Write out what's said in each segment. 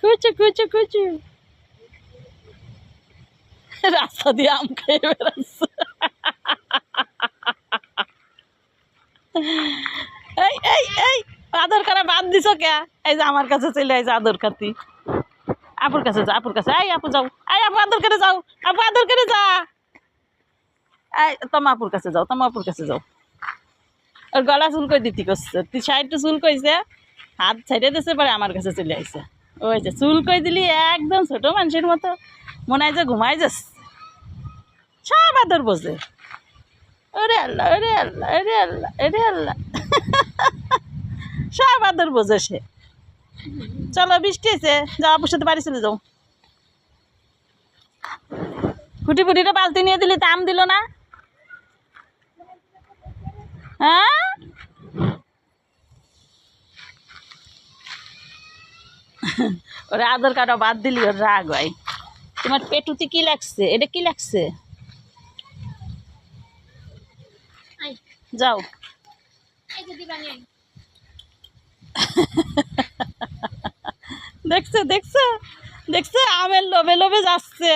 কুচু কুচু কুচু রাস্তা দিয়ে আম খেয়ে বেড়াচ্ছে এই এই এই আদর করা বাদ দিছ কে এই যে আমার কাছে চলে আইছে আদর খাতি আপুর কাছে যা আপুর কাছে এই আপু যাও এই আপু আদর করে যাও আপু আদর করে যা এই তোমা আপুর কাছে যাও তোমা আপুর কাছে যাও ওর গলা চুল কই দিতি করছে তুই সাইডটা চুল কইছে হাত ছাইড়ে দিছে, পরে আমার কাছে চলে আইছে। ওই যে চুল কই দিলি? একদম ছোট মানুষের মতো। মনে হয় যে ঘুমাই যাচ্ছে সব আদর বোঝে। ওরে আল্লাহ ওরে আল্লাহ ওরে আল্লাহ ওরে আল্লাহ। সব আদর বোঝে সে। চলো, বৃষ্টি আছে যাও, আপুর সাথে বাড়ি চলে যাও। ফুটি ফুটিটা বালতি নিয়ে দিলি দাম দিল না? হ্যাঁ? ওরে আধার কার্ডও বাদ দিলি ওর রাগ ভাই। তোমার পেটুতে কি লাগছে? এটা কি লাগছে? যাও। দেখছ দেখছ? দেখছ? আমের লোভে লোভে যাচ্ছে।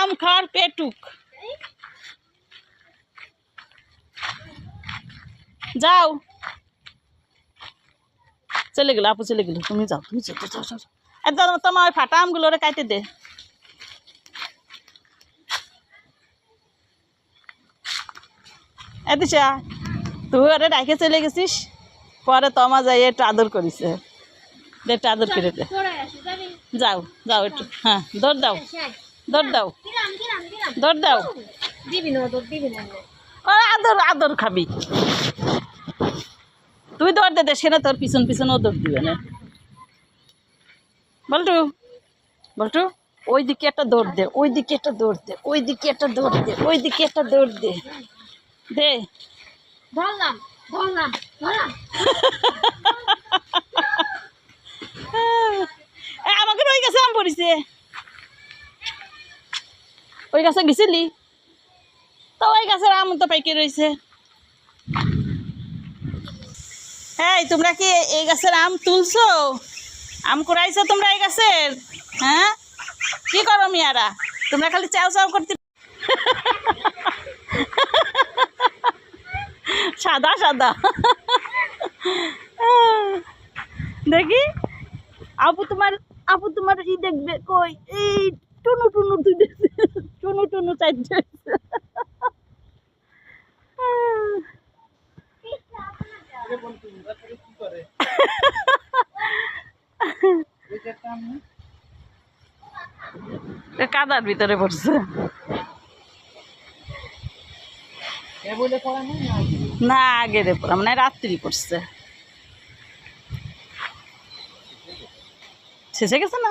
আম খাওয়ার পেটুক। যাও। চলে গেলো আপু চলে গেলো তুমি যাও তুমি যাও যাও। একদম তোমার ওই ফাটা আমগুলো ওরা কাটে দে এদিশা তুই ওরে ডাইকে চলে গেছিস? পরে তোমা যাই একটু আদর করিছে। দে একটু আদর করে দে। যাও যাও একটু হ্যাঁ দৌড় দাও। দৌড় দাও। দৌড় দাও। দিবি না তোর দিবি না। আদর আদর খাবি। তুই দৌড় দে দেশে না তোর পিছন পিছন ও দৌড় দিবে না। বলটু বলটু ওই দিকে একটা দৌড় দে ওই দিকে একটা দৌড় দে ওই দিকে একটা দৌড় দে ওই দিকে একটা দৌড় দে। দে। ধরলাম ধরলাম ধরলাম। এ, আমাকে ওই গাছে আম পড়িছে। ওই গাছে গেছিলি? তো ওই গাছের আম তো পাইকে রয়েছে। হ্যাঁ তোমরা কি এই গাছের আম তুলছো? আম কুড়াইছো তোমরা এই গাছের? হ্যাঁ? কি করো মিয়ারা? তোমরা খালি চাও চাও করতে সাদা সাদা। দেখি? আপু তোমার আপু তোমার ই দেখবে। কই? এই, টুনু টুনু দেখবে টুনু টুনু চাইছে কাদার ভিতরে পড়ছে। না আগে পড়া মানে রাত্রি পড়ছে। শেষে গেছে না?